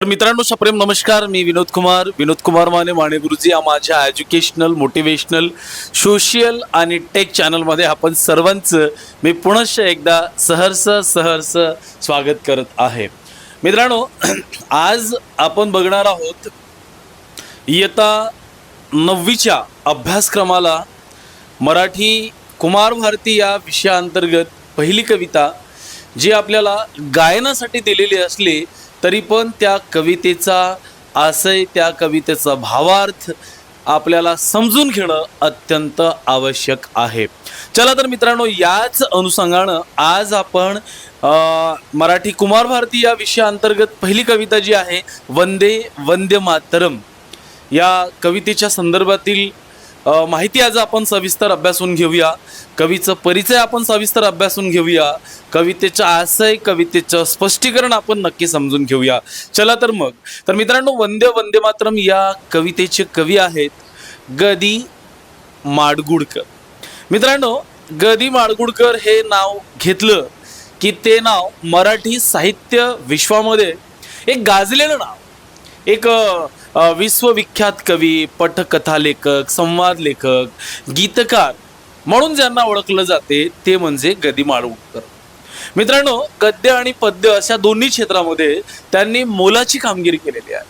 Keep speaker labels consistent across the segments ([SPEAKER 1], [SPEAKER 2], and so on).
[SPEAKER 1] तर मित्रांनो सप्रेम नमस्कार. मी विनोद कुमार. विनोद कुमार माने माने गुरुजी या माझ्या एज्युकेशनल मोटिवेशनल सोशियल आणि टेक चॅनलमध्ये आपण सर्वांचं मी पुनश्च एकदा सहर्ष सहर्ष स्वागत करत आहे. मित्रांनो आज आपण बघणार आहोत इयत्ता नववीच्या अभ्यासक्रमाला मराठी कुमार भारती या विषयाअंतर्गत पहिली कविता जी आपल्याला गायनासाठी दिलेली असली तरी पण त्या कवितेचा आशय त्या कवितेचा भावार्थ आपल्याला समजून घेणं अत्यंत आवश्यक आहे. चला तर मित्रांनो याच अनुषंगानं आज आपण मराठी कुमार भारती या विषयाअंतर्गत पहिली कविता जी आहे वंदे वंदे मातरम या कवितेच्या संदर्भातील माहिती आज आपण सविस्तर अभ्यासून घेऊया. कवीचं परिचय आपण सविस्तर अभ्यासून घेऊया. कवितेचा आशय कवितेचं स्पष्टीकरण आपण नक्की समजून घेऊया. चला तर मग. तर मित्रांनो वंदे वंदे मातरम या कवितेचे कवी आहेत गदी माडगुडकर. मित्रांनो गदी माडगुडकर हे नाव घेतलं की ते नाव मराठी साहित्य विश्वामध्ये एक गाजलेलं नाव. एक विश्वविख्यात कवी पटकथा लेखक संवाद लेखक गीतकार म्हणून ज्यांना ओळखलं जाते ते म्हणजे गदी माळवणकर मित्रांनो गद्य आणि पद्य अशा दोन्ही क्षेत्रामध्ये त्यांनी मोलाची कामगिरी केलेली आहे.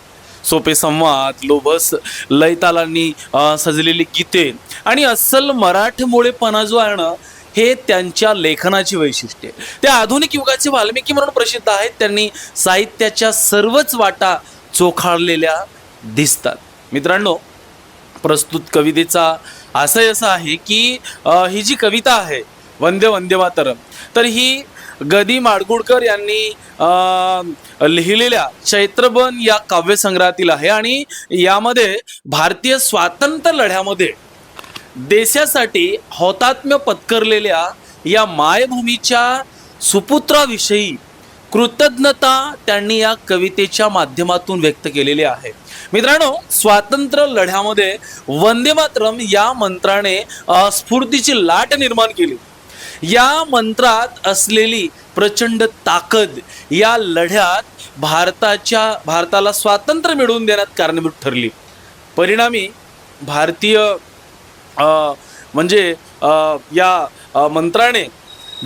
[SPEAKER 1] सोपे संवाद लोभस लयतालांनी सजलेली गीते आणि अस्सल मराठमोळेपणा जो आहे ना हे त्यांच्या लेखनाची वैशिष्ट्ये. ते आधुनिक युगाचे वाल्मिकी म्हणून प्रसिद्ध आहेत त्यांनी साहित्याच्या सर्वच वाटा चोखाळलेल्या दिसतात. मित्रांनो प्रस्तुत कवितेचा आशय असा आहे की ही जी कविता आहे वंदे वंदे मातरम तर ही गदी माडगुडकर यांनी लिहिलेल्या चैत्रबन या काव्यसंग्रहातील आहे आणि यामध्ये भारतीय स्वातंत्र्य लढ्यामध्ये देशासाठी हौतात्म्य पत्करलेल्या या मायभूमीच्या सुपुत्राविषयी कृतज्ञता त्यांनी या कवितेच्या माध्यमातून व्यक्त केलेली आहे. मित्रांनो स्वातंत्र्य लढ्यामध्ये वंदे मातरम या मंत्राने स्फूर्तीची लाट निर्माण केली. या मंत्रात असलेली प्रचंड ताकद या लढ्यात भारताच्या भारताला स्वातंत्र्य मिळवून देण्यात कारणीभूत ठरली. परिणामी भारतीय म्हणजे या मंत्राने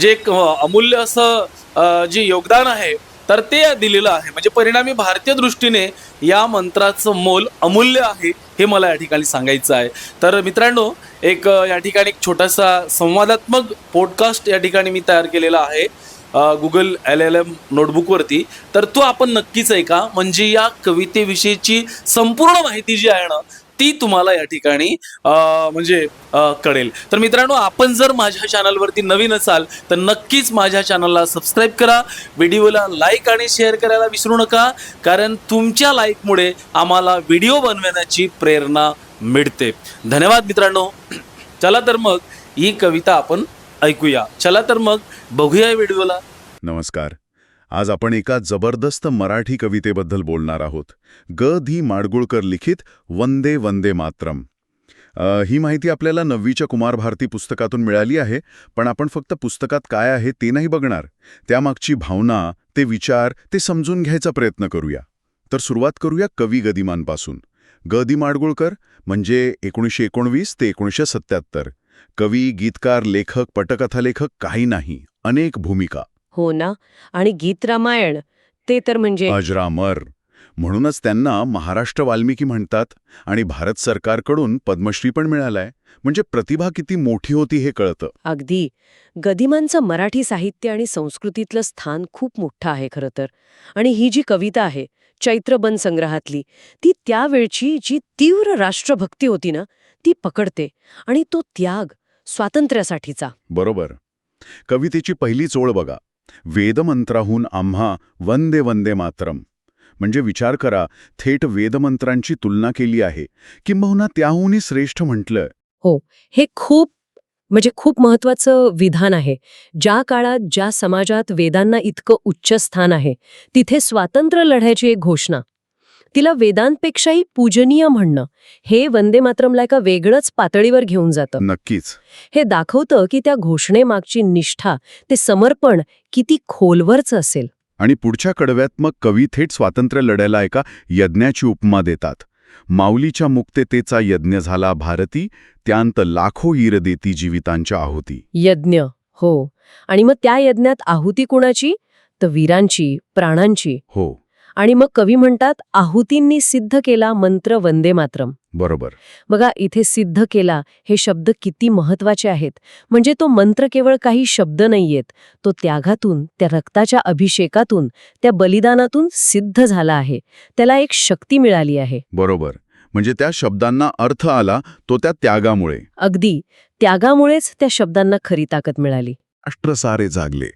[SPEAKER 1] जे एक अमूल्य असं जे योगदान आहे तर ते दिलेलं आहे. म्हणजे परिणामी भारतीय दृष्टीने या मंत्राचं मोल अमूल्य आहे हे मला या ठिकाणी सांगायचं आहे. तर मित्रांनो एक या ठिकाणी एक छोटासा संवादात्मक पॉडकास्ट या ठिकाणी मी तयार केलेला आहे गुगल एल एल एम नोटबुकवरती तर तो आपण नक्कीच ऐका. म्हणजे या कवितेविषयीची संपूर्ण माहिती जी आहे ना ती तुम्हाला या ठिकाणी म्हणजे कळेल. तर मित्रांनो आपण जर माझ्या चॅनलवरती नवीन असाल तर नक्कीच माझ्या चॅनलला सबस्क्राईब करा. व्हिडिओला लाईक आणि शेअर करायला विसरू नका कारण तुमच्या लाईकमुळे आम्हाला व्हिडिओ बनवण्याची प्रेरणा मिळते. धन्यवाद मित्रांनो. चला तर मग ही कविता आपण ऐकूया. चला तर मग बघूया व्हिडिओला.
[SPEAKER 2] नमस्कार. आज आपण एका जबरदस्त मराठी कवितेबद्दल बोलणार आहोत. ग धी माडगुळकर लिखित वंदे वंदे मातरम. ही माहिती आपल्याला नववीच्या कुमार भारती पुस्तकातून मिळाली आहे पण आपण फक्त पुस्तकात काय आहे ते नाही बघणार. त्यामागची भावना ते विचार ते समजून घ्यायचा प्रयत्न करूया. तर सुरुवात करूया कवी गदिमांपासून. ग दी माडगुळकर म्हणजे एकोणीसशे एकोणवीस ते एकोणीसशे सत्याहत्तर. कवी गीतकार लेखक पटकथालेखक काही नाही अनेक भूमिका.
[SPEAKER 3] हो ना? आणि गीत रामायण ते तर म्हणजे?
[SPEAKER 2] अजरामर म्हणूनच त्यांना महाराष्ट्र वाल्मिकी म्हणतात आणि भारत सरकारकडून पद्मश्री पण मिळालाय. म्हणजे प्रतिभा किती मोठी होती हे कळतं.
[SPEAKER 3] अगदी. गदिमांचं मराठी साहित्य आणि संस्कृतीतलं स्थान खूप मोठं आहे खरं तर. आणि ही जी कविता आहे चैत्रबन संग्रहातली ती त्यावेळची जी तीव्र राष्ट्रभक्ती होती ना ती पकडते आणि तो त्याग स्वातंत्र्यासाठीचा.
[SPEAKER 2] बरोबर. कवितेची पहिलीच ओळ बघा. वेदमंत्राहून आम्हा वंदे वंदे मातरम. म्हणजे विचार करा थेट वेदमंत्रांची तुलना केली आहे. किंबहुना त्याहूनही श्रेष्ठ म्हटलं.
[SPEAKER 3] हो हे खूप म्हणजे खूप महत्वाचं विधान आहे. ज्या काळात ज्या समाजात वेदांना इतकं उच्च स्थान आहे तिथे स्वातंत्र्य लढ्याची एक घोषणा. तिला वेदांपेक्षाही पूजनीय म्हणणं हे वंदे मातरमला एका वेगळंच पातळीवर घेऊन जातं.
[SPEAKER 2] नक्कीच.
[SPEAKER 3] हे दाखवतं की त्या घोषणेमागची निष्ठा ते समर्पण किती खोलवरच असेल.
[SPEAKER 2] आणि पुढच्या कडव्यात मग कवी थेट स्वातंत्र्य लढ्याला एका यज्ञाची उपमा देतात. माऊलीच्या मुक्ततेचा यज्ञ झाला भारती त्यांत लाखो ईर देती जीवितांच्या आहुती.
[SPEAKER 3] यज्ञ हो. आणि मग त्या यज्ञात आहुती कुणाची? तर वीरांची प्राणांची.
[SPEAKER 2] हो.
[SPEAKER 3] आणि मग कवी म्हणतात आहुतींनी सिद्ध केला मंत्र वंदे मातरम.
[SPEAKER 2] बरोबर.
[SPEAKER 3] बघा इथे सिद्ध केला हे शब्द किती महत्त्वाचे आहेत. म्हणजे तो मंत्र केवळ काही शब्द नाहीयेत तो त्यागातून त्या रक्ताच्या अभिषेकातून त्या बलिदानातून सिद्ध झाला आहे. त्याला एक शक्ती मिळाली आहे.
[SPEAKER 2] बरोबर. म्हणजे त्या शब्दांना अर्थ आला तो त्या त्यागामुळे.
[SPEAKER 3] अगदी. त्यागामुळेच त्या शब्दांना खरी ताकद मिळाली.
[SPEAKER 2] राष्ट्र सारे जागले.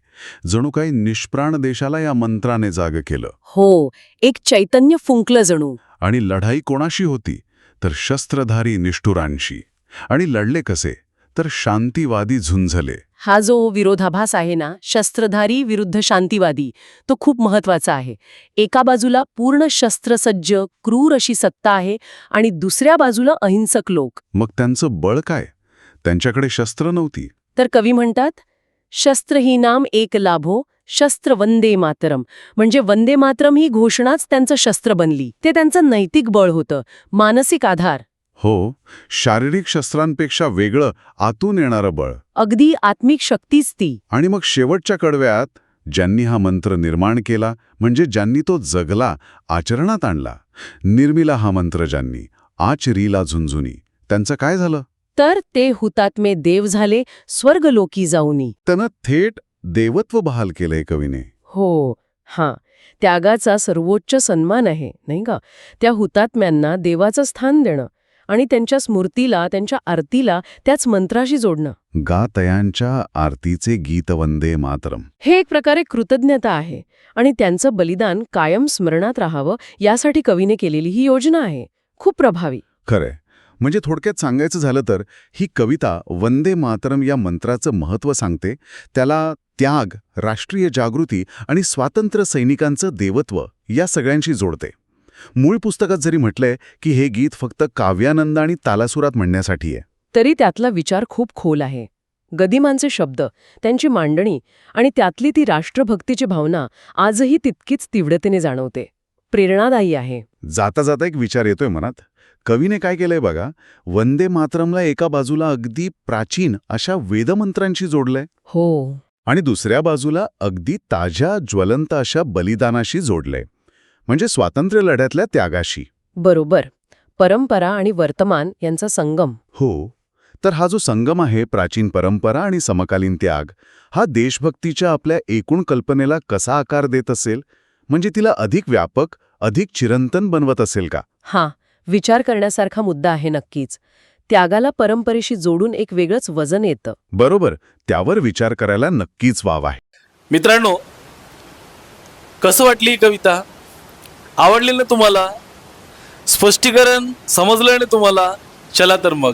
[SPEAKER 2] जणू काही निष्प्राण देशाला या मंत्राने जाग केलं.
[SPEAKER 3] हो एक चैतन्य फुंकलं जणू.
[SPEAKER 2] आणि लढाई कोणाशी होती? तर शस्त्रधारी निष्ठुरांशी. आणि लढले कसे? तर शांतीवादी झुंझले.
[SPEAKER 3] हा जो विरोधाभास आहे ना शस्त्रधारी विरुद्ध शांतीवादी तो खूप महत्त्वाचा आहे. एका बाजूला पूर्ण शस्त्रसज्ज क्रूर अशी सत्ता आहे आणि दुसऱ्या बाजूला अहिंसक लोक.
[SPEAKER 2] मग त्यांचं बळ काय? त्यांच्याकडे शस्त्र नव्हती.
[SPEAKER 3] तर कवी म्हणतात शस्त्रहीनाम एक लाभो शस्त्र वंदे मातरम. म्हणजे वंदे मातरम ही घोषणाच त्यांचं शस्त्र बनली. ते त्यांचं नैतिक बळ होतं. मानसिक आधार.
[SPEAKER 2] हो शारीरिक शस्त्रांपेक्षा वेगळं आतून येणारं बळ.
[SPEAKER 3] अगदी आत्मिक शक्तीच ती.
[SPEAKER 2] आणि मग शेवटच्या कडव्यात ज्यांनी हा मंत्र निर्माण केला म्हणजे ज्यांनी तो जगला आचरणात आणला. निर्मिला हा मंत्र ज्यांनी आचरीला झुंझुनी. त्यांचं काय झालं?
[SPEAKER 3] तर ते हुतात्मे देव झाले स्वर्गलोकी जाऊनी.
[SPEAKER 2] त्यानं थेट देवत्व बहाल केलंय कवीने.
[SPEAKER 3] हो हां. त्यागाचा सर्वोच्च सन्मान आहे नाही का? त्या हुतात्म्यांना देवाचं स्थान देणं आणि त्यांच्या स्मृतीला त्यांच्या आरतीला त्याच मंत्राशी जोडणं.
[SPEAKER 2] गातयांच्या आरतीचे गीत वंदे मातरम.
[SPEAKER 3] हे एक प्रकारे कृतज्ञता आहे आणि त्यांचं बलिदान कायम स्मरणात राहावं यासाठी कवीने केलेली ही योजना आहे. खूप प्रभावी.
[SPEAKER 2] खरंय. म्हणजे थोडक्यात सांगायचं झालं तर ही कविता वंदे मातरम या मंत्राचं महत्त्व सांगते. त्याला त्याग राष्ट्रीय जागृती आणि स्वातंत्र्य सैनिकांचं देवत्व या सगळ्यांशी जोडते. मूळ पुस्तकात जरी म्हटलंय की हे गीत फक्त काव्यानंद आणि तालासुरात म्हणण्यासाठी आहे.
[SPEAKER 3] तरी त्यातला विचार खूप खोल आहे. गदिमांचे शब्द त्यांची मांडणी आणि त्यातली ती राष्ट्रभक्तीची भावना आजही तितकीच तीव्रतेने जाणवते. प्रेरणादायी आहे.
[SPEAKER 2] जाता जाता एक विचार येतोय मनात. कवीने काय केलंय बघा वंदे मातरमला एका बाजूला अगदी प्राचीन अशा वेदमंत्रांशी जोडलंय.
[SPEAKER 3] हो.
[SPEAKER 2] आणि दुसऱ्या बाजूला अगदी ताज्या ज्वलंत अशा बलिदानाशी जोडलंय. म्हणजे स्वातंत्र्य लढ्यातल्या त्यागाशी.
[SPEAKER 3] बरोबर. परंपरा आणि वर्तमान यांचा संगम.
[SPEAKER 2] हो. तर हा जो संगम आहे प्राचीन परंपरा आणि समकालीन त्याग हा देशभक्तीच्या आपल्या एकूण कल्पनेला कसा आकार देत असेल? म्हणजे तिला अधिक व्यापक अधिक चिरंतन बनवत असेल का?
[SPEAKER 3] हा. विचार करण्यासारखा मुद्दा आहे नक्कीच. त्यागाला परंपरेशी जोडून एक वेगळंच वजन येतं.
[SPEAKER 2] बरोबर. त्यावर विचार करायला नक्कीच वाव आहे.
[SPEAKER 1] मित्रांनो कसं वाटली ही कविता? आवडली ना तुम्हाला? स्पष्टीकरण समजलं ना तुम्हाला? चला तर मग.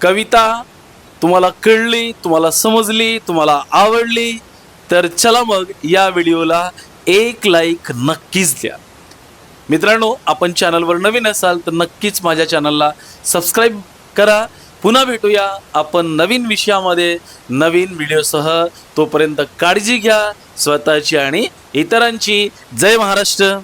[SPEAKER 1] कविता तुम्हाला कळली तुम्हाला समजली तुम्हाला आवडली तर चला मग या व्हिडिओला एक लाईक नक्कीच द्या. मित्रांनो आपण चॅनलवर नवीन असाल तर नक्कीच माझ्या चॅनलला सबस्क्राईब करा. पुन्हा भेटूया आपण नवीन विषयामध्ये नवीन व्हिडिओसह तोपर्यंत काळजी घ्या स्वतःची आणि इतरांची. जय महाराष्ट्र.